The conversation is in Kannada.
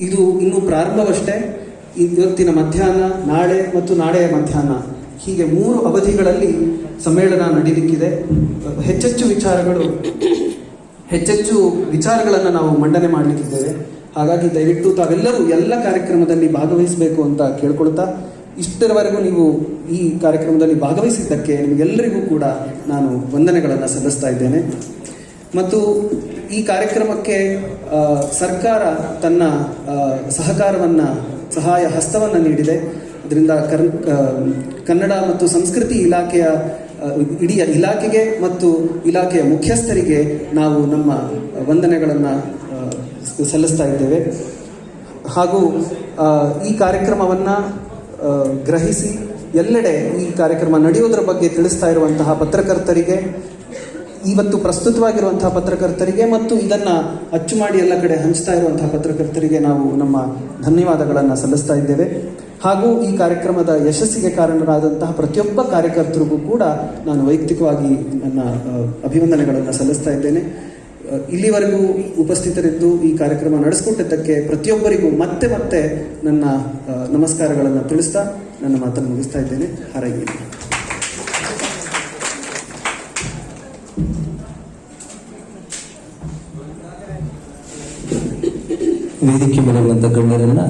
ಇದು ಇನ್ನು ಪ್ರಾರಂಭವಷ್ಟೇ. ಇವತ್ತಿನ ಮಧ್ಯಾಹ್ನ, ನಾಳೆ ಮತ್ತು ನಾಳೆಯ ಮಧ್ಯಾಹ್ನ. ಹೀಗೆ ಮೂರು ಅವಧಿಗಳಲ್ಲಿ ಸಮ್ಮೇಳನ ನಡೀಲಿಕ್ಕಿದೆ. ಹೆಚ್ಚೆಚ್ಚು ವಿಚಾರಗಳು, ಹೆಚ್ಚೆಚ್ಚು ವಿಚಾರಗಳನ್ನು ನಾವು ಮಂಡನೆ ಮಾಡಲಿಕ್ಕಿದ್ದೇವೆ. ಹಾಗಾಗಿ ದಯವಿಟ್ಟು ತಾವೆಲ್ಲರೂ ಎಲ್ಲ ಕಾರ್ಯಕ್ರಮದಲ್ಲಿ ಭಾಗವಹಿಸಬೇಕು ಅಂತ ಕೇಳ್ಕೊಳ್ತಾ, ಇಷ್ಟರವರೆಗೂ ನೀವು ಈ ಕಾರ್ಯಕ್ರಮದಲ್ಲಿ ಭಾಗವಹಿಸಿದ್ದಕ್ಕೆ ನಿಮಗೆಲ್ಲರಿಗೂ ಕೂಡ ನಾನು ವಂದನೆಗಳನ್ನು ಸಲ್ಲಿಸ್ತಾ ಇದ್ದೇನೆ. ಮತ್ತು ಈ ಕಾರ್ಯಕ್ರಮಕ್ಕೆ ಸರ್ಕಾರ ತನ್ನ ಸಹಕಾರವನ್ನು, ಸಹಾಯ ಹಸ್ತವನ್ನು ನೀಡಿದೆ. ಅದರಿಂದ ಕನ್ನಡ ಮತ್ತು ಸಂಸ್ಕೃತಿ ಇಲಾಖೆಯ ಇಡೀ ಇಲಾಖೆಗೆ ಮತ್ತು ಇಲಾಖೆಯ ಮುಖ್ಯಸ್ಥರಿಗೆ ನಾವು ನಮ್ಮ ವಂದನೆಗಳನ್ನು ಸಲ್ಲಿಸ್ತಾ ಇದ್ದೇವೆ. ಹಾಗೂ ಈ ಕಾರ್ಯಕ್ರಮವನ್ನು ಗ್ರಹಿಸಿ ಎಲ್ಲೆಡೆ ಈ ಕಾರ್ಯಕ್ರಮ ನಡೆಯೋದರ ಬಗ್ಗೆ ತಿಳಿಸ್ತಾ ಇರುವಂತಹ ಪತ್ರಕರ್ತರಿಗೆ ಇವತ್ತು ಪ್ರಸ್ತುತವಾಗಿರುವಂತಹ ಪತ್ರಕರ್ತರಿಗೆ ಮತ್ತು ಇದನ್ನ ಅಚ್ಚು ಮಾಡಿ ಎಲ್ಲ ಕಡೆ ಹಂಚ್ತಾ ಇರುವಂತಹ ಪತ್ರಕರ್ತರಿಗೆ ನಾವು ನಮ್ಮ ಧನ್ಯವಾದಗಳನ್ನು ಸಲ್ಲಿಸ್ತಾ ಇದ್ದೇವೆ. ಹಾಗೂ ಈ ಕಾರ್ಯಕ್ರಮದ ಯಶಸ್ಸಿಗೆ ಕಾರಣರಾದಂತಹ ಪ್ರತಿಯೊಬ್ಬ ಕಾರ್ಯಕರ್ತರಿಗೂ ಕೂಡ ನಾನು ವೈಯಕ್ತಿಕವಾಗಿ ನನ್ನ ಅಭಿನಂದನೆಗಳನ್ನು ಸಲ್ಲಿಸ್ತಾ ಇದ್ದೇನೆ. ಇಲ್ಲಿವರೆಗೂ ಉಪಸ್ಥಿತರಿದ್ದು ಈ ಕಾರ್ಯಕ್ರಮ ನಡೆಸಿಕೊಟ್ಟಿದ್ದಕ್ಕೆ ಪ್ರತಿಯೊಬ್ಬರಿಗೂ ಮತ್ತೆ ಮತ್ತೆ ನನ್ನ ನಮಸ್ಕಾರಗಳನ್ನು ತಿಳಿಸ್ತಾ ನನ್ನ ಮಾತನ್ನು ಮುಗಿಸ್ತಾ ಇದ್ದೇನೆ. ಹಾರೈಗೆ ವೇದಿಕೆ ಮೇಲೆ ಬಂದ ಗಣ್ಯರನ್ನ